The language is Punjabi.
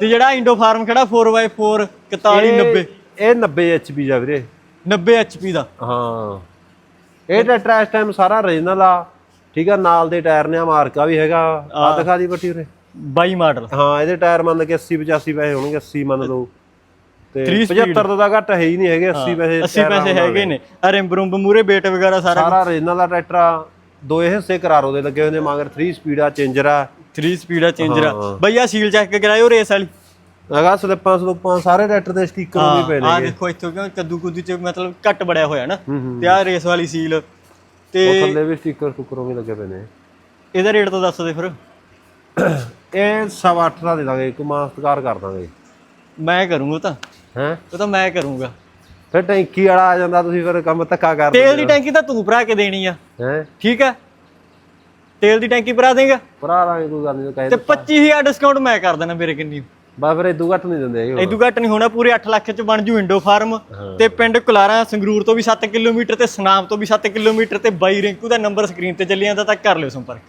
ਤੇ ਜਿਹੜਾ ਇੰਡੋ ਫਾਰਮ ਖੜਾ 4x4 41 90 ਇਹ 90 ਐਚਪੀ ਜਾ ਵੀਰੇ। 90 HP ਦਾ। ਹਾਂ। ਇਹ ਟਰੈਕਟਰ ਇਸ ਟਾਈਮ ਸਾਰਾ ਰੀਜਨਲ ਆ। ਠੀਕ ਆ ਨਾਲ ਦੇ ਟਾਇਰ ਨੇ ਆ ਮਾਰਕਾ ਵੀ ਹੈਗਾ। ਆ ਦਿਖਾ ਦੀ ਬੱਟੀ ਉਰੇ 22 ਮਾਡਲ। ਹਾਂ ਇਹਦੇ ਟਾਇਰ ਮੰਨ ਕੇ 80 85 ਪੈਸੇ ਹੋਣਗੇ 80 ਮੰਨ ਲਓ। ਤੇ Three speed। 75 ਤੋਂ ਤਾਂ ਘੱਟ ਹੈ ਹੀ ਨਹੀਂ ਹੈਗੇ 80 ਪੈਸੇ 80 ਪੈਸੇ ਹੈਗੇ ਨੇ। ਰਿੰਬ ਰੁੰਬ ਮੂਰੇ ਬੇਟ ਵਗੈਰਾ ਸਾਰਾ ਸਾਰਾ ਰੀਜਨਲ ਦਾ ਟਰੈਕਟਰ ਆ। ਦੋਏ ਹਿੱਸੇ ਕਰਾਰੋ ਦੇ ਲੱਗੇ ਹੋਏ ਨੇ ਮਗਰ 3 ਸਪੀਡ ਆ ਚੇਂਜਰ ਆ। 3 ਸਪੀਡ ਆ ਚੇਂਜਰ ਆ। ਬਈ ਆ ਸੀਲ ਚੈੱਕ ਕਰਾਇਓ ਰੇਸ ਵਾਲੀ। ਹੈਗਾ ਸਲਿੱਪਾਂ ਸਲੂਪਾਂ ਸਾਰੇ ਟਰੈਕਟਰ ਦੇ ਸਟicker ਵੀ ਪਏ ਨੇ ਆ ਦੇਖੋ ਇੱਥੋਂ ਕਿਉਂ ਕੱਦੂ ਕੁੱਦੂ ਚ ਮਤਲਬ ਘੱਟ ਬੜਿਆ ਹੋਇਆ ਨਾ। ਤੇ ਆ ਰੇਸ ਵਾਲੀ ਸੀਲ ਤੇ ਉਹ ਥੱਲੇ ਵੀ ਸਟicker ਸਟੁੱਕਰੋਂ ਵੀ ਲੱਗੇ ਪਏ ਨੇ। ਇਹਦਾ ਰੇਟ ਤਾਂ ਦੱਸ ਦੇ ਫਿਰ। ਇਹ ਸਵਾ ਅੱਠ ਦਾ ਦੇ ਦਾਂਗੇ ਇੱਕ ਮਾਸਤਕਾਰ ਕਰ ਦਾਂਗੇ। ਮੈਂ ਕਰੂੰਗਾ ਤਾਂ। ਹੈ? ਉਹ ਤਾਂ ਮੈਂ ਕਰੂੰਗਾ। ਫਿਰ ਟੈਂਕੀ ਵਾਲਾ ਆ ਜਾਂਦਾ ਤੁਸੀਂ ਫਿਰ ਕੰਮ ਧੱਕਾ ਕਰ ਤੇਲ ਦੀ ਟੈਂਕੀ ਤਾਂ ਤੂੰ ਭਰਾ ਕੇ ਦੇਣੀ ਆ। ਹੈ? ਠੀਕ ਆ? ਤੇਲ ਦੀ ਟੈਂਕੀ ਭਰਾ ਦੇਗਾ? ਭਰਾ ਦਾਂਗੇ ਕੋਈ ਗੱਲ ਨਹੀਂ ਤੇ ਕਹੇ 25000 ਡਿਸਕਾਊਂਟ ਮੈਂ ਕਰ ਦੇਣਾ ਮੇਰੇ ਕਿੰਨੀ। ਬਾ ਫਿਰ ਇਦੂ ਘੱਟ ਨਹੀਂ ਦਿੰਦੇ ਹੈਗੇ ਇਦੋਂ ਘੱਟ ਨਹੀਂ ਹੋਣਾ ਪੂਰੇ 8 ਲੱਖ ਚ ਬਣ ਜੂ ਇੰਡੋ ਫਾਰਮ ਤੇ ਪਿੰਡ ਕੁਲਾਰਾ ਸੰਗਰੂਰ ਤੋਂ ਵੀ 7 ਕਿਲੋਮੀਟਰ ਤੇ ਸਨਾਮ ਤੋਂ ਵੀ 7 ਕਿਲੋਮੀਟਰ ਤੇ ਬਾਈ ਰਿੰਕੂ ਦਾ ਨੰਬਰ ਸਕਰੀਨ ਤੇ ਚੱਲੀ ਜਾਂਦਾ ਤਾਂ ਕਰ ਲਿਓ ਸੰਪਰਕ।